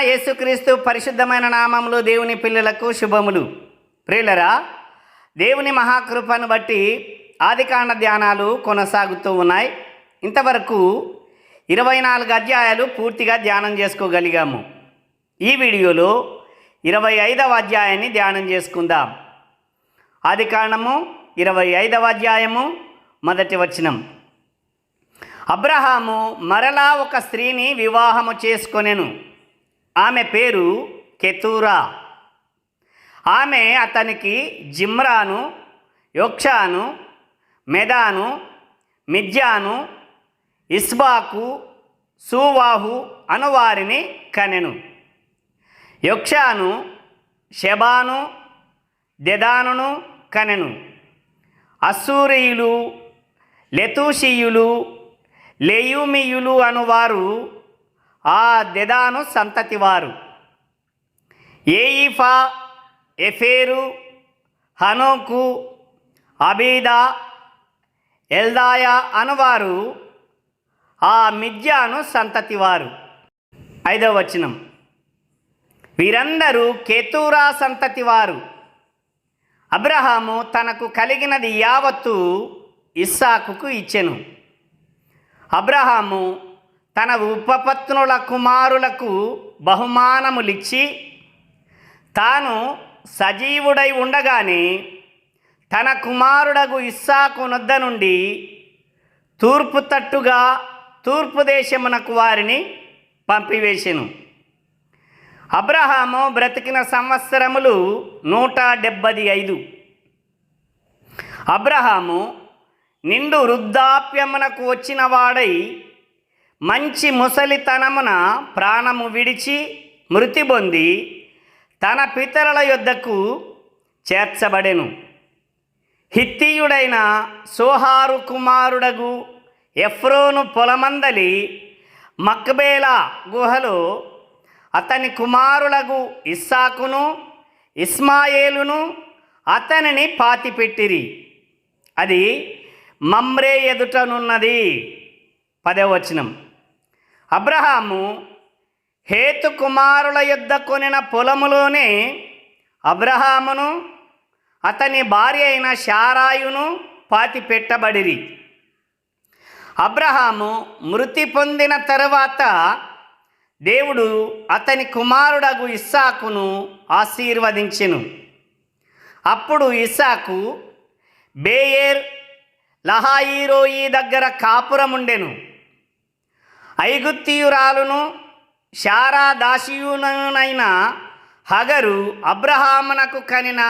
యేసుక్రీస్తు పరిశుద్ధమైన నామములు దేవుని పిల్లలకు శుభములు. ప్రియులరా దేవుని మహాకృపను బట్టి ఆదికాండ ధ్యానాలు కొనసాగుతూ ఉన్నాయి. ఇంతవరకు ఇరవై నాలుగు అధ్యాయాలు పూర్తిగా ధ్యానం చేసుకోగలిగాము. ఈ వీడియోలో ఇరవై ఐదవ అధ్యాయాన్ని ధ్యానం చేసుకుందాం. ఆదికాండము ఇరవై ఐదవ అధ్యాయము మొదటి వచనం. అబ్రహాము మరలా ఒక స్త్రీని వివాహము చేసుకొనెను. ఆమె పేరు కెతూరా. ఆమె అతనికి జిమ్రాను యోక్షాను మెదాను మిజ్జాను ఇస్బాకు సువాహు అనువారిని కనెను. యోక్షాను షెబాను దెదానును కనెను. అస్సూరియులు లెతూషియులు లేయుమియులు అనువారు ఆ దెదాను సంతతివారు. ఏయిఫా ఎఫేరు హనోకు అబీదా ఎల్దాయా అనువారు ఆ మిథ్యాను సంతతివారు. ఐదవ వచనం. వీరందరూ కేతూరా సంతతివారు. అబ్రహాము తనకు కలిగినది యావత్తు ఇస్సాకుకు ఇచ్చెను. అబ్రహాము తన ఉపపత్నుల కుమారులకు బహుమానములిచ్చి తాను సజీవుడై ఉండగానే తన కుమారుడగు ఇస్సాకు నొద్ద నుండి తూర్పు తట్టుగా తూర్పు దేశమునకు వారిని పంపివేశను అబ్రహాము బ్రతికిన సంవత్సరములు నూట డెబ్బది ఐదు. అబ్రహాము నిండు వృద్ధాప్యమునకు వచ్చిన వాడై మంచి ముసలితనమున ప్రాణము విడిచి మృతి పొంది తన పితరుల యొద్దకు చేర్చబడెను. హిత్తీయుడైన సోహారు కుమారుడగు ఎఫ్రోను పొలమందలి మక్బేలా గుహలో అతని కుమారులగు ఇస్సాకును ఇస్మాయేలును అతనిని పాతిపెట్టిరి. అది మమ్రే ఎదుటనున్నది. పదవచనం అబ్రహాము హేతు కుమారుల యుద్ధ కొనిన పొలములోనే అబ్రహామును అతని భార్య అయిన శారాయును పాతి పెట్టబడిరి. అబ్రహాము మృతి పొందిన తరువాత దేవుడు అతని కుమారుడగు ఇస్సాకును ఆశీర్వదించెను. అప్పుడు ఇస్సాకు బేయేర్ లహాయిరోయి దగ్గర కాపురముండెను. ఐగుప్తియురాలును శారా దాసియునైన హగరు అబ్రహామునకు కనిన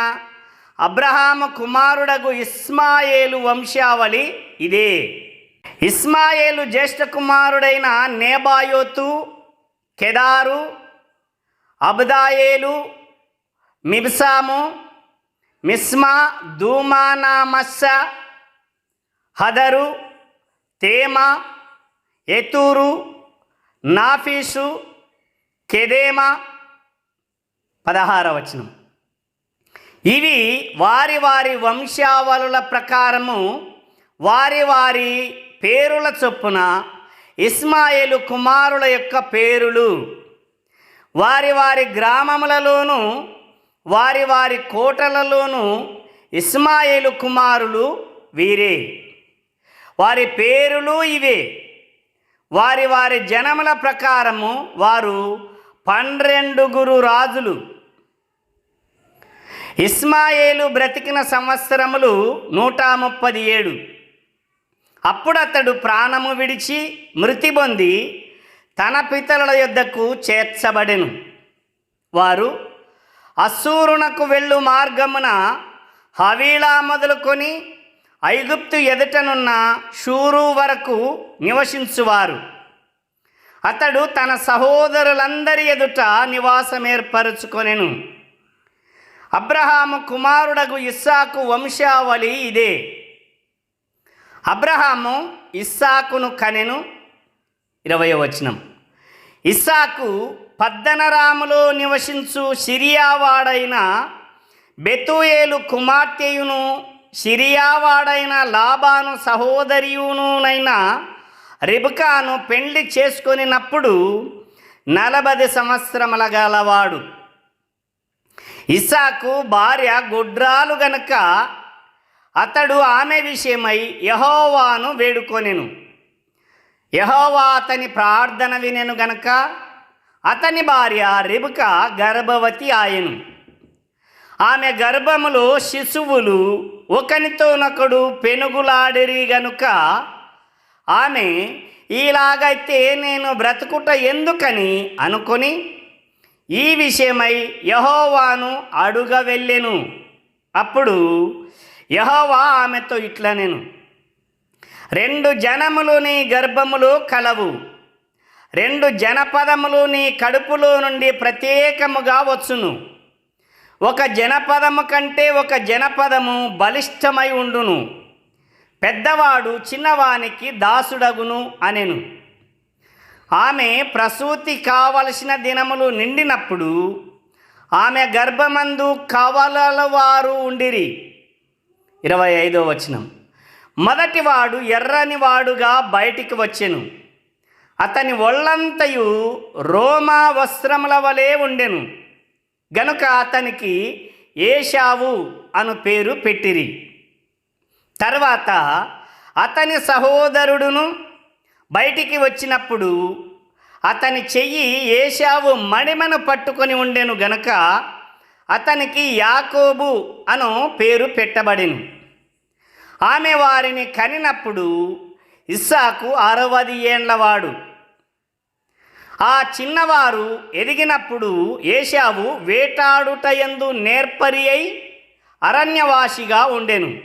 అబ్రహాము కుమారుడగు ఇస్మాయేలు వంశావళి ఇదే. ఇస్మాయేలు జ్యేష్ఠ కుమారుడైన నేబాయోతు కెదారు అబ్దాయేలు మిబ్సాము మిస్మా దూమానామస్స హదరు తేమ ఎతూరు నాఫీసు కెదేమ. పదహార వచనం. ఇవి వారి వారి వంశావళుల ప్రకారము వారి వారి పేరుల చొప్పున ఇస్మాయేలు కుమారుల యొక్క పేరులు. వారి వారి గ్రామములలోనూ వారి వారి కోటలలోనూ ఇస్మాయేలు కుమారులు వీరే. వారి పేరులు ఇవే. వారి వారి జనముల ప్రకారము వారు పన్నెండుగురు రాజులు. ఇస్మాయేలు బ్రతికిన సంవత్సరములు నూట ముప్పది ఏడు. అప్పుడు అతడు ప్రాణము విడిచి మృతి పొంది తన పితరుల యొద్దకు చేర్చబడెను. వారు అస్సూరునకు వెళ్ళు మార్గమున హవీలా మొదలుకొని ఐగుప్తు ఎదుటనున్న షూరు వరకు నివసించువారు. అతడు తన సహోదరులందరి ఎదుట నివాసం ఏర్పరచుకొనెను. అబ్రహాము కుమారుడగు ఇస్సాకు వంశావళి ఇదే. అబ్రహాము ఇస్సాకును కనెను. ఇరవై వచనం. ఇస్సాకు పద్దనరాములో నివసించు సిరియావాడైన బెతుయేలు కుమార్తెయును సిరియావాడైన లాబాను సహోదరియునునైన రిబకాను పెళ్ళి చేసుకొనినప్పుడు నలభై సంవత్సరముల గలవాడు. ఇసాకు భార్య గుడ్రాలు గనుక అతడు ఆమె విషయమై యహోవాను వేడుకొనెను. యహోవా అతని ప్రార్థన వినెను గనక అతని భార్య రిబుక గర్భవతి ఆయను. ఆమె గర్భములో శిశువులు ఒకనితోనొకడు పెనుగులాడిరి గనుక ఆమె ఇలాగైతే నేను బ్రతుకుట ఎందుకని? అనుకొని ఈ విషయమై యహోవాను అడుగ వెళ్ళెను అప్పుడు యహోవా ఆమెతో ఇట్లా నేను రెండు జనములు నీ గర్భములు కలవు. రెండు జనపదములు నీ కడుపులో నుండి ప్రత్యేకముగా వచ్చును. ఒక జనపదము కంటే ఒక జనపదము బలిష్టమై ఉండును. పెద్దవాడు చిన్నవానికి దాసుడగును అనెను. ఆమె ప్రసూతి కావలసిన దినములు నిండినప్పుడు ఆమె గర్భమందు కవలల వారు ఉండిరి. ఇరవై ఐదో వచనం. మొదటివాడు ఎర్రని వాడుగా బయటికి వచ్చెను. అతని ఒళ్ళంతయు రోమా వస్త్రముల వలె ఉండెను. గనుక అతనికి ఏషావు అను పేరు పెట్టిరి. తర్వాత అతని సహోదరుడును బయటికి వచ్చినప్పుడు అతని చెయ్యి ఏషావు మణిమను పట్టుకొని ఉండెను గనుక అతనికి యాకోబు అను పేరు పెట్టబడిను. ఆమె వారిని కనినప్పుడు ఇస్సాకు అరవది ఏండ్లవాడు ఆ చిన్నవారు ఎదిగినప్పుడు ఏషావు వేటాడుటయందు నేర్పరి అయి అరణ్యవాసిగా ఉండెను.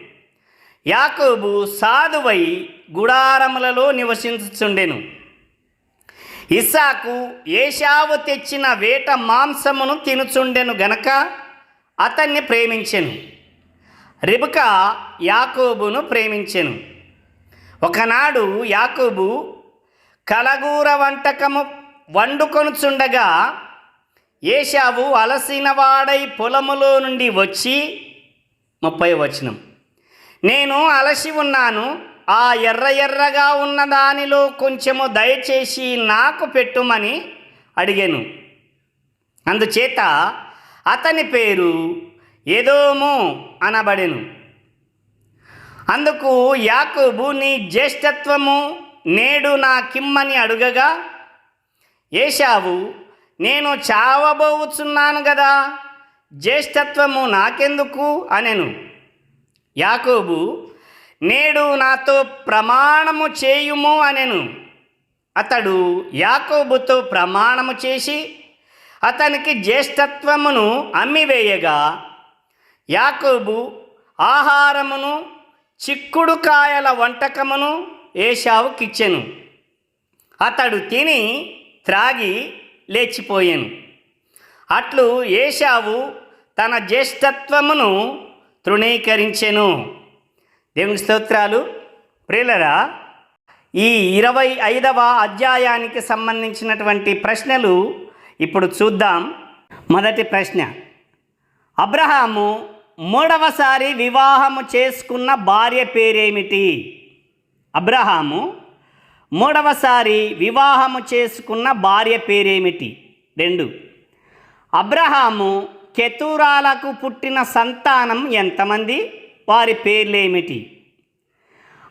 యాకోబు సాధువై గుడారములలో నివసించుచుండెను. ఇస్సాకు ఏషావు తెచ్చిన వేట మాంసమును తినుచుండెను గనక అతన్ని ప్రేమించెను. రిబక యాకోబును ప్రేమించెను. ఒకనాడు యాకోబు కలగూర వంటకము వండుకొనుచుండగా ఏషావు అలసినవాడై పొలములో నుండి వచ్చి ముప్పై వచనం. నేను అలసి ఉన్నాను ఆ ఎర్ర ఎర్రగా ఉన్న దానిలో కొంచెము దయచేసి నాకు పెట్టుమని అడిగాను. అందుచేత అతని పేరు ఏదోము అనబడెను. అందుకు యాకోబు నీ జ్యేష్ఠత్వము నేడు నా కిమ్మని అడుగగా ఏషావు నేను చావబోచున్నాను కదా జ్యేష్ఠత్వము నాకెందుకు అనెను? యాకోబు నేడు నాతో ప్రమాణము చేయుము అనెను. అతడు యాకోబుతో ప్రమాణము చేసి అతనికి జ్యేష్ఠత్వమును అమ్మివేయగా యాకోబు ఆహారమును చిక్కుడుకాయల వంటకమును ఏషావుకిచ్చెను అతడు తిని త్రాగి లేచిపోయాను. అట్లు ఏషావు తన జ్యేష్ఠత్వమును తృణీకరించెను. దేవుని స్తోత్రాలు. ప్రియులరా ఈ ఇరవై ఐదవ అధ్యాయానికి సంబంధించినటువంటి ప్రశ్నలు ఇప్పుడు చూద్దాం. మొదటి ప్రశ్న. అబ్రహాము మూడవసారి వివాహము చేసుకున్న భార్య పేరేమిటి? అబ్రహాము మూడవసారి వివాహము చేసుకున్న భార్య పేరేమిటి? రెండు. అబ్రహాము కెతూరాలకు పుట్టిన సంతానం ఎంతమంది? వారి పేర్లేమిటి?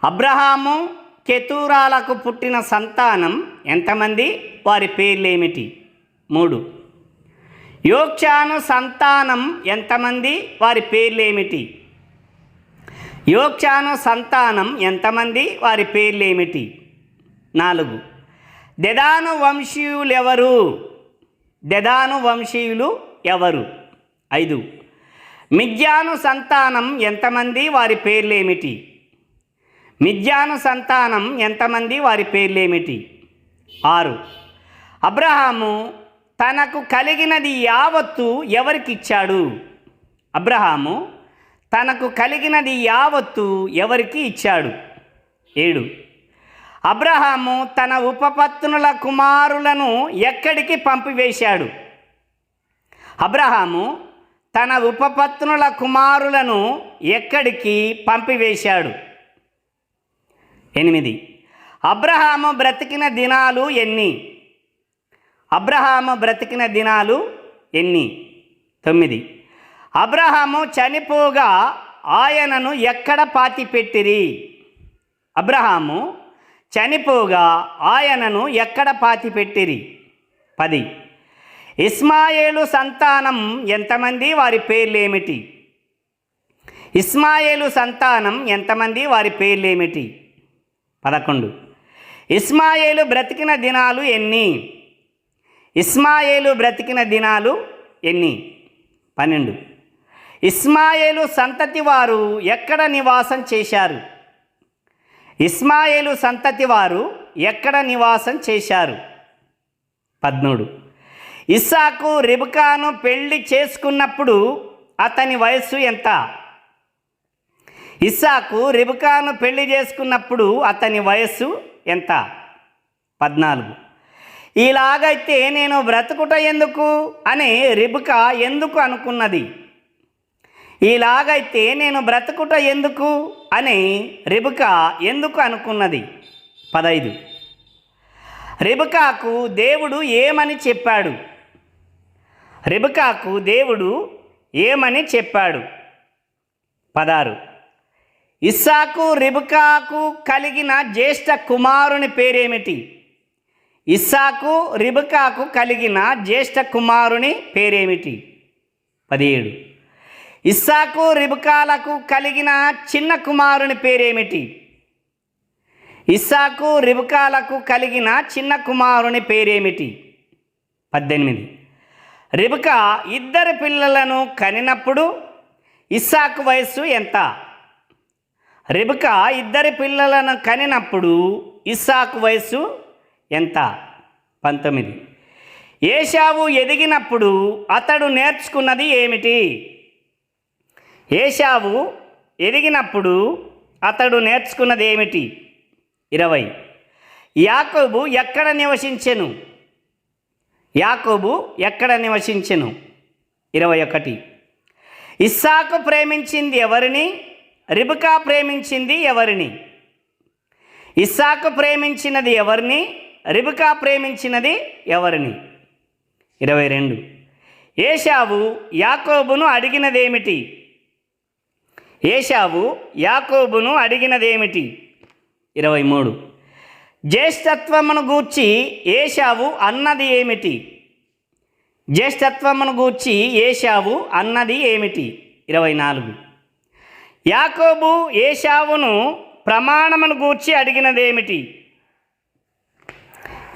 అబ్రహాము కెతూరాలకు పుట్టిన సంతానం ఎంతమంది? వారి పేర్లేమిటి? మూడు. యోక్షాను సంతానం ఎంతమంది? వారి పేర్లేమిటి? యోక్షాను సంతానం ఎంతమంది? వారి పేర్లేమిటి? నాలుగు. దెదాను వంశీయులెవరు? దెదాను వంశీయులు ఎవరు? ఐదు. మిథ్యాను సంతానం ఎంతమంది? వారి పేర్లేమిటి? మిథ్యాను సంతానం ఎంతమంది? వారి పేర్లేమిటి? ఆరు. అబ్రహాము తనకు కలిగినది యావత్తు ఎవరికిచ్చాడు? అబ్రహాము తనకు కలిగినది యావత్తు ఎవరికి ఇచ్చాడు? ఏడు. అబ్రహాము తన ఉపపత్నుల కుమారులను ఎక్కడికి పంపివేశాడు? అబ్రహాము తన ఉపపత్నుల కుమారులను ఎక్కడికి పంపివేశాడు? ఎనిమిది. అబ్రహాము బ్రతికిన దినాలు ఎన్ని? అబ్రహాము బ్రతికిన దినాలు ఎన్ని? తొమ్మిది. అబ్రహాము చనిపోగా ఆయనను ఎక్కడ పాతిపెట్టిరి? అబ్రహాము చనిపోగా ఆయనను ఎక్కడ పాతిపెట్టిరి? పది. ఇస్మాయేలు సంతానం ఎంతమంది? వారి పేర్లేమిటి? ఇస్మాయేలు సంతానం ఎంతమంది? వారి పేర్లేమిటి? పదకొండు. ఇస్మాయేలు బ్రతికిన దినాలు ఎన్ని? ఇస్మాయేలు బ్రతికిన దినాలు ఎన్ని? పన్నెండు. ఇస్మాయేలు సంతతి వారు ఎక్కడ నివాసం చేశారు? ఇస్మాయేలు సంతతి వారు ఎక్కడ నివాసం చేశారు? పద్మూడు. ఇస్సాకు రిబకాను పెళ్ళి చేసుకున్నప్పుడు అతని వయస్సు ఎంత? ఇస్సాకు రిబకాను పెళ్ళి చేసుకున్నప్పుడు అతని వయస్సు ఎంత? పద్నాలుగు. ఇలాగైతే నేను బ్రతుకుట ఎందుకు? అని రిబుకా ఎందుకు అనుకున్నది? ఇలాగైతే నేను బ్రతుకుట ఎందుకు? అని రిబక ఎందుకు అనుకున్నది? పదైదు. రిబుకాకు దేవుడు ఏమని చెప్పాడు? రిబుకాకు దేవుడు ఏమని చెప్పాడు? పదారు ఇస్సాకు రిబుకాకు కలిగిన జ్యేష్ఠ కుమారుని పేరేమిటి? ఇస్సాకు రిబుకాకు కలిగిన జ్యేష్ఠ కుమారుని పేరేమిటి? పదిహేడు. ఇస్సాకు రిబకాలకు కలిగిన చిన్న కుమారుని పేరేమిటి? ఇస్సాకు రిబకాలకు కలిగిన చిన్న కుమారుని పేరేమిటి? పద్దెనిమిది. రిబక ఇద్దరు పిల్లలను కనినప్పుడు ఇస్సాకు వయస్సు ఎంత? రిబక ఇద్దరి పిల్లలను కనినప్పుడు ఇస్సాకు వయస్సు ఎంత? పంతొమ్మిది. ఏషావు ఎదిగినప్పుడు అతడు నేర్చుకున్నది ఏమిటి? ఏషావు ఎదిగినప్పుడు అతడు నేర్చుకున్నది ఏమిటి ఇరవై. యాకోబు ఎక్కడ నివసించెను? యాకోబు ఎక్కడ నివసించెను? ఇరవై ఒకటి. ఇస్సాకు ప్రేమించింది ఎవరిని? రిబుకా ప్రేమించింది ఎవరిని? ఇస్సాకు ప్రేమించినది ఎవరిని? రిబుకా ప్రేమించినది ఎవరిని? ఇరవై రెండు. ఏషావు యాకోబును అడిగినదేమిటి? ఏషావు యాకోబును అడిగినదేమిటి? ఇరవై మూడు జ్యేష్ఠత్వమును గూర్చి ఏషావు అన్నది ఏమిటి? జ్యేష్ఠత్వమును గూర్చి ఏషావు అన్నది ఏమిటి? ఇరవై నాలుగు యాకోబు ఏషావును ప్రమాణమును గూర్చి అడిగినదేమిటి?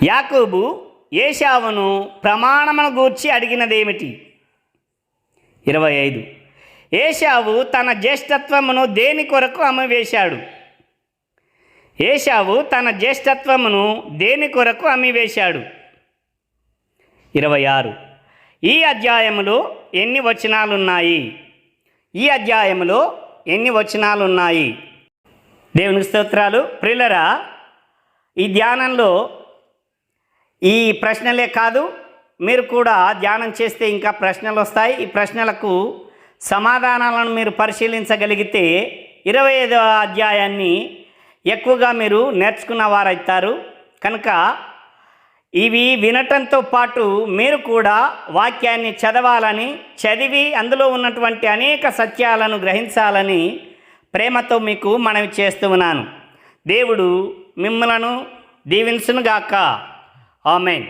యాకోబు ఏషావును ప్రమాణమును గూర్చి అడిగినదేమిటి? ఇరవై ఐదు. ఏషావు తన జ్యేష్ఠత్వమును దేని కొరకు అమ్మివేశాడు? ఏషావు తన జ్యేష్ఠత్వమును దేని కొరకు అమ్మివేశాడు? ఇరవై ఆరు. ఈ అధ్యాయములో ఎన్ని వచనాలున్నాయి? ఈ అధ్యాయములో ఎన్ని వచనాలున్నాయి? దేవుని స్తోత్రాలు. ప్రిల్లరా ఈ ధ్యానంలో ఈ ప్రశ్నలే కాదు మీరు కూడా ధ్యానం చేస్తే ఇంకా ప్రశ్నలు వస్తాయి ఈ ప్రశ్నలకు సమాధానాలను మీరు పరిశీలించగలిగితే ఇరవై ఐదవ అధ్యాయాన్ని ఎక్కువగా మీరు నేర్చుకున్న వారవుతారు కనుక ఇవి వినటంతో పాటు మీరు కూడా వాక్యాన్ని చదవాలని చదివి అందులో ఉన్నటువంటి అనేక సత్యాలను గ్రహించాలని ప్రేమతో మీకు మనవి చేస్తూ ఉన్నాను. దేవుడు మిమ్మలను దీవించునుగాక. ఆమెన్.